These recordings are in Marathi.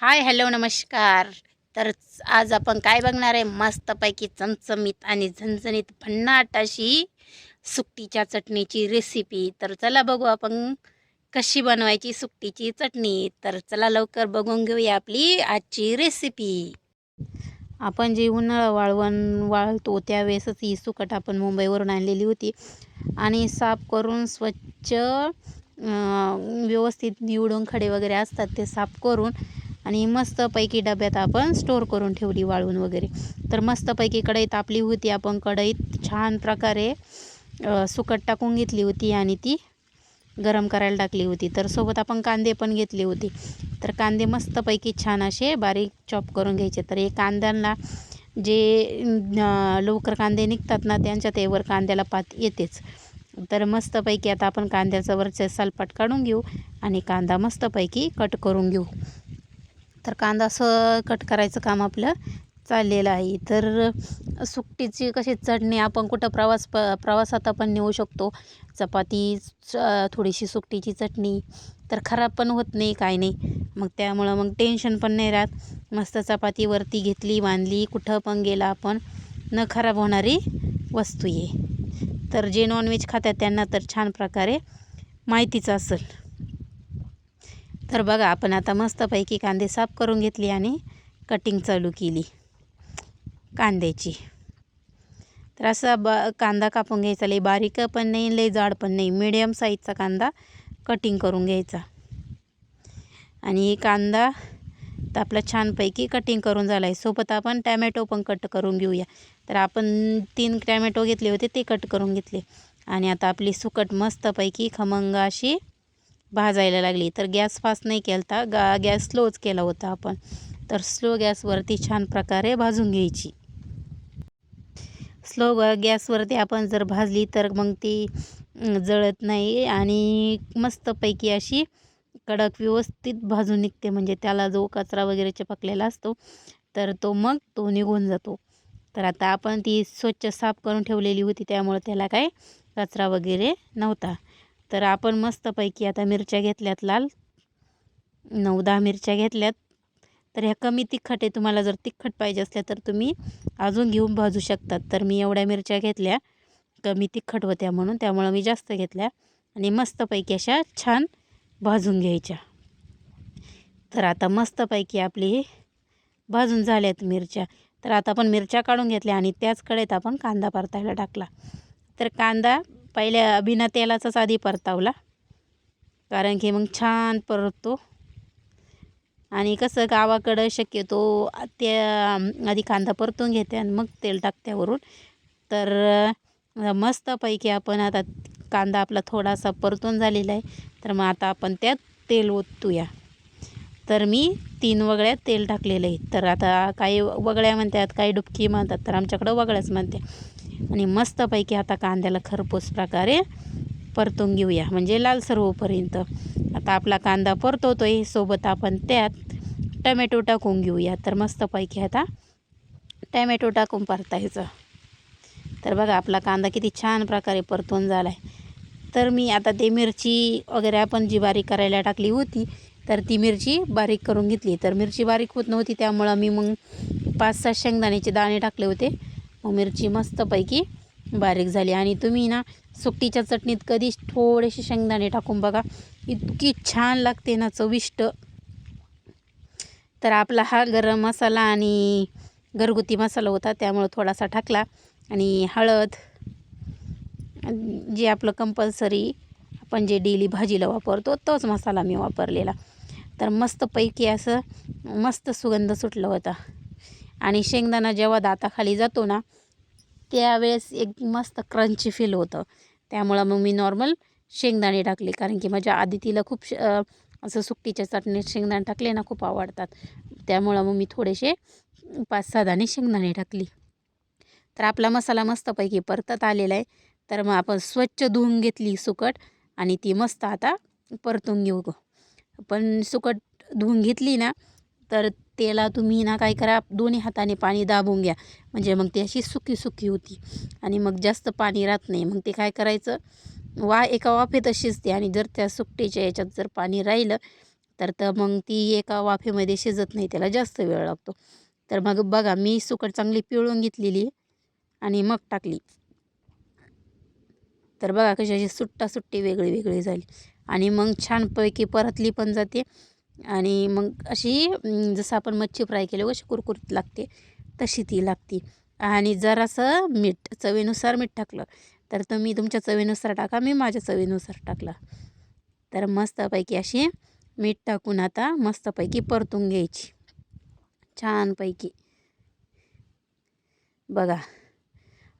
हाय हॅलो नमस्कार. तर आज आपण काय बघणार आहे? मस्तपैकी चमचमीत आणि झणझणीत भन्नाट अशी सुकटीच्या चटणीची रेसिपी तर चला बघू आपण कशी बनवायची सुकटीची चटणी. तर चला लवकर बघून घेऊया आपली आजची रेसिपी आपण जे उन्हाळा वाळवण वाळतो त्यावेळेसच ही सुकट आपण मुंबईवरून आणलेली होती. आणि साफ करून स्वच्छ व्यवस्थित निवडून खडे वगैरे असतात ते साफ करून आणि मस्तपैकी डब्यात आपण स्टोअर करून ठेवली वाळून वगैरे. तर मस्तपैकी कढई तापली होती आपण कढईत छान प्रकारे सुकट टाकून घेतली होती आणि ती गरम करायला टाकली होती. तर सोबत आपण कांदे पण घेतले होते. तर कांदे मस्तपैकी छान असे बारीक चॉप करून घ्यायचे. तर हे कांद्यांना जे लवकर कांदे निघतात ना त्यांच्या तेवर कांद्याला पात येतेच. तर मस्तपैकी आता आपण कांद्याचं वरचे सालपाट काढून घेऊ आणि कांदा मस्तपैकी कट करून घेऊ. तर कांदा असं कट करायचं काम आपलं चाललेलं आहे. तर सुकटीची कशी चटणी आपण कुठं प्रवास प प्रवासात आपण नेऊ शकतो? चपाती थोडीशी सुकटीची चटणी तर खराब पण होत नाही काय नाही. मग त्यामुळं मग टेन्शन पण नाही राहत. मस्त चपाती वरती घेतली बांधली कुठं पण गेला आपण न खराब होणारी वस्तू आहे. तर जे नॉनव्हेज खातात त्यांना तर छान प्रकारे माहितीच असेल. तर बघा आपण आता मस्तपैकी कांदे साफ करून घेतली आणि कटिंग चालू केली. कांद्याची. तर असा ब कांदा कापून घ्यायचा लई बारीक पण नाही लई जाड पण नाही. मिडियम साईजचा कांदा कटिंग करून घ्यायचा. आणि कांदा तर आपला छानपैकी कटिंग करून झाला आहे सोबत आपण टॅमॅटो पण कट करून घेऊया. तर आपण तीन टॅमॅटो घेतले होते ते कट करून घेतले. आणि आता आपली सुकट मस्तपैकी खमंग अशी भाजायला लागली. तर गॅस फास्ट नाही केला गा गॅस स्लोच केला होता आपण. तर स्लो गॅसवरती छान प्रकारे भाजून घ्यायची. स्लो गॅसवरती आपण जर भाजली तर मग ती जळत नाही आणि मस्तपैकी अशी कडक व्यवस्थित भाजून निघते. म्हणजे त्याला जो कचरा वगैरे चिपकलेला असतो तर तो मग तो निघून जातो. तर आता आपण ती स्वच्छ साफ करून ठेवलेली होती. त्यामुळे त्याला काय कचरा वगैरे नव्हता. तर आपण मस्तपैकी आता मिरच्या घेतल्यात लाल. नऊ दहा मिरच्या घेतल्यात. तर ह्या कमी तिखट आहे तुम्हाला जर तिखट पाहिजे असल्या तर तुम्ही अजून घेऊन भाजू शकतात. तर मी एवढ्या मिरच्या घेतल्या. कमी तिखट होत्या म्हणून त्यामुळं मी जास्त घेतल्या. आणि मस्तपैकी अशा छान भाजून घ्यायच्या. तर आता मस्तपैकी आपली भाजून झाल्यात मिरच्या. तर आता आपण मिरच्या काढून घेतल्या आणि त्याच कडेत आपण कांदा परतायला टाकला. तर कांदा पहिल्या बिना तेलाचाच आधी परतावला. कारण की मग छान परततो. आणि कसं गावाकडं शक्यतो त्या आधी कांदा परतून घेते आणि मग तेल टाकते वरून तर मस्तपैकी आपण आता कांदा आपला थोडासा परतून झालेला आहे. तर मग आता आपण त्यात तेल ओतूया. तर मी तीन वगळ्यात तेल टाकलेलं आहे. तर आता काही वगळ्या म्हणतात काही डुबकी म्हणतात तर आमच्याकडं वगळ्याच म्हणते आणि मस्तपैकी आता कांद्याला खरपूस प्रकारे परतून घेऊया म्हणजे लालसर होईपर्यंत आता आपला कांदा परतवतो आहे सोबत आपण त्यात टमॅटो टाकून घेऊया. तर मस्तपैकी आता टमॅटो टाकून परतायचं. तर बघा आपला कांदा किती छान प्रकारे परतून झाला आहे तर मी आता ते मिरची वगैरे आपण जी बारीक करायला टाकली होती तर ती मिरची बारीक करून घेतली. तर मिरची बारीक होत नव्हती त्यामुळं मी मग पाच सहा शेंगदाण्याचे दाणे टाकले होते. मिरची मस्तपैकी बारीक झाली. आणि तुम्ही ना सुकटीच्या चटणीत कधीच थोडेसे शेंगदाणे टाकून बघा इतकी छान लागते ना चविष्ट. तर आपला हा गरम मसाला आणि घरगुती मसाला होता त्यामुळं थोडासा टाकला. आणि हळद जे आपलं कंपल्सरी आपण जे डेली भाजीला वापरतो तोच मसाला मी वापरलेला. तर मस्तपैकी असं मस्त सुगंध सुटला होता. आणि शेंगदाणा जेव्हा दाताखाली जातो ना त्यावेळेस एक मस्त क्रंची फील होतं. त्यामुळं मग मी नॉर्मल शेंगदाणे टाकले. कारण की माझ्या आदितीला खूप श असं सुकटीच्या चटणीत शेंगदाणे टाकले ना खूप आवडतात. त्यामुळं मग मी थोडेसे पाच सहा दाणे शेंगदाणे टाकली. तर आपला मसाला मस्तपैकी परतत आलेला आहे. तर मग आपण स्वच्छ धुवून घेतली सुकट आणि ती मस्त आता परतून घेऊ पण सुकट धुवून घेतली ना तर त्याला तुम्ही ना काय करा दोन्ही हाताने पाणी दाबून घ्या. म्हणजे मग ती अशी सुकी सुकी होती. आणि मग जास्त पाणी राहत नाही. मग ते काय करायचं? वा एका वाफेत शिजते आणि जर त्या सुकटीच्या याच्यात जर पाणी राहिलं तर तर मग ती एका वाफेमध्ये शिजत नाही. त्याला जास्त वेळ लागतो. तर मग बघा मी सुकट चांगली पिळून घेतलेली आणि मग टाकली. तर बघा कशी अशी सुट्टा सुट्टी वेगळी वेगळी झाली. आणि मग छानपैकी परतली पण जाते. आणि मग अशी जसं आपण मच्छी फ्राय केली कशी कुरकुरीत लागते तशी ती लागते. आणि जरासं मीठ चवीनुसार मीठ टाकलं तर तुम्ही तुमच्या चवीनुसार टाका मी माझ्या चवीनुसार टाकला. तर मस्तपैकी अशी मीठ टाकून आता मस्तपैकी परतून घ्यायची. छानपैकी. बघा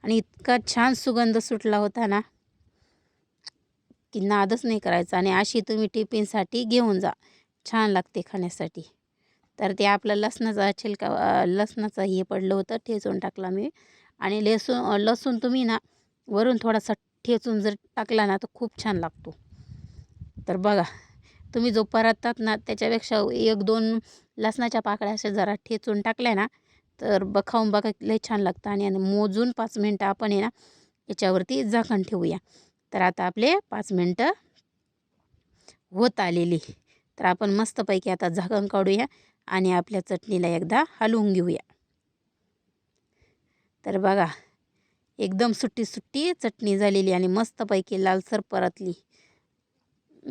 आणि इतका छान सुगंध सुटला होता ना की नादच नाही करायचा. आणि अशी तुम्ही टिफिनसाठी घेऊन जा. छान लागते खाण्यासाठी. तर ते आपलं लसणाचा छिलका लसणाचं हे पडलं होतं ठेचून टाकला मी आणि लसूण लसूण तुम्ही ना वरून थोडासा ठेचून जर टाकला ना तर खूप छान लागतो. तर बघा तुम्ही जो परततात ना त्याच्यापेक्षा एक दोन लसणाच्या पाकळ्या अशा जरा ठेचून टाकल्या ना तर ब खाऊन बघा लय छान लागतं. आणि आणि मोजून पाच मिनटं आपण आहे ना याच्यावरती झाकण ठेवूया. तर आता आपले पाच मिनटं होत आलेली. तर आपण मस्तपैकी आता झाकण काढूया आणि आपल्या चटणीला एकदा हलवून घेऊया. तर बघा एकदम सुट्टी सुट्टी चटणी झालेली आणि मस्तपैकी लालसर परतली.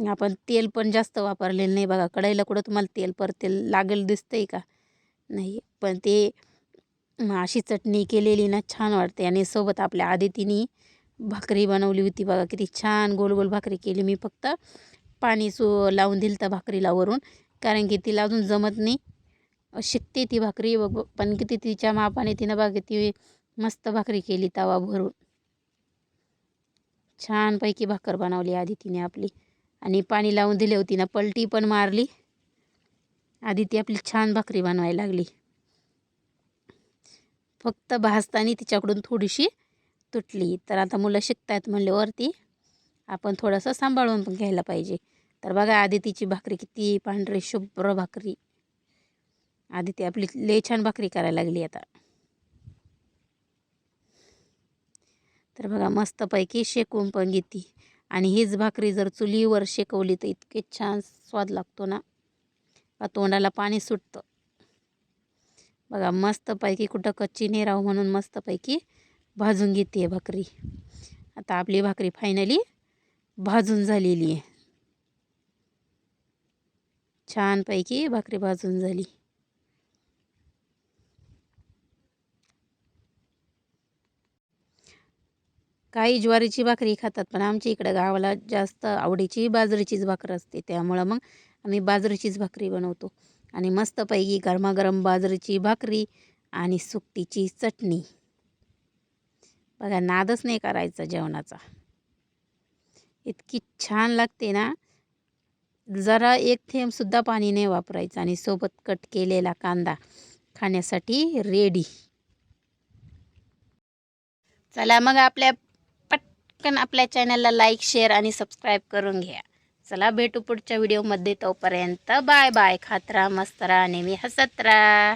आपण तेल पण जास्त वापरलेलं नाही बघा कढईला कुठं तुम्हाला तेल परतेल लागेल दिसतंय का? नाही पण ते अशी चटणी केलेली ना छान वाटते आणि सोबत आपल्या आदितीने भाकरी बनवली होती बघा किती छान गोल गोल भाकरी केली. मी फक्त पाणी सो लावून दिलं तर भाकरीला वरून. कारण की तिला अजून जमत नाही. शिकते ती भाकरी बघ पण किती तिच्या मापाने तिनं बघा ती मस्त भाकरी केली तवा भरून. छानपैकी भाकर बनवली आधी तिने आपली. आणि पाणी लावून दिले होती ना पलटी पण मारली. आधी ती आपली छान भाकरी बनवायला लागली. फक्त भाजताना तिच्याकडून थोडीशी तुटली. तर आता मुलं शिकतायत म्हणल्यावरती आपण थोडंसं सांभाळून पण घ्यायला पाहिजे. तर बघा आधी तिची भाकरी किती पांढरी शुभ्र भाकरी. आधी ती आपली लय छान भाकरी करायला लागली आता. तर बघा मस्तपैकी शेकून पण घेते. आणि हीच भाकरी जर चुलीवर शेकवली तर इतके छान स्वाद लागतो ना. का तोंडाला पाणी सुटतं. बघा मस्तपैकी कुठं कच्ची नाही राहू म्हणून मस्तपैकी भाजून घेते भाकरी. आता आपली भाकरी फायनली भाजून झालेली आहे. छानपैकी भाकरी भाजून झाली. काही ज्वारीची भाकरी खातात पण आमच्या इकडं गावाला जास्त आवडीची बाजरीचीच भाकर असते. त्यामुळं मग आम्ही बाजरीचीच भाकरी बनवतो. आणि मस्तपैकी गरमागरम बाजरीची भाकरी आणि सुकटीची चटणी. बघा नादच नाही करायचा जेवणाचा. इतकी छान लागते ना. जरा एक थेंबसुद्धा पाणी नाही वापरायचं आणि सोबत कट केलेला कांदा खाण्यासाठी रेडी चला मग आपल्या पटकन आपल्या चॅनलला लाईक शेअर आणि सबस्क्राईब करून घ्या. चला भेटू पुढच्या व्हिडिओमध्ये तोपर्यंत बाय बाय खात राहा मस्त राहा नेहमी हसत राहा.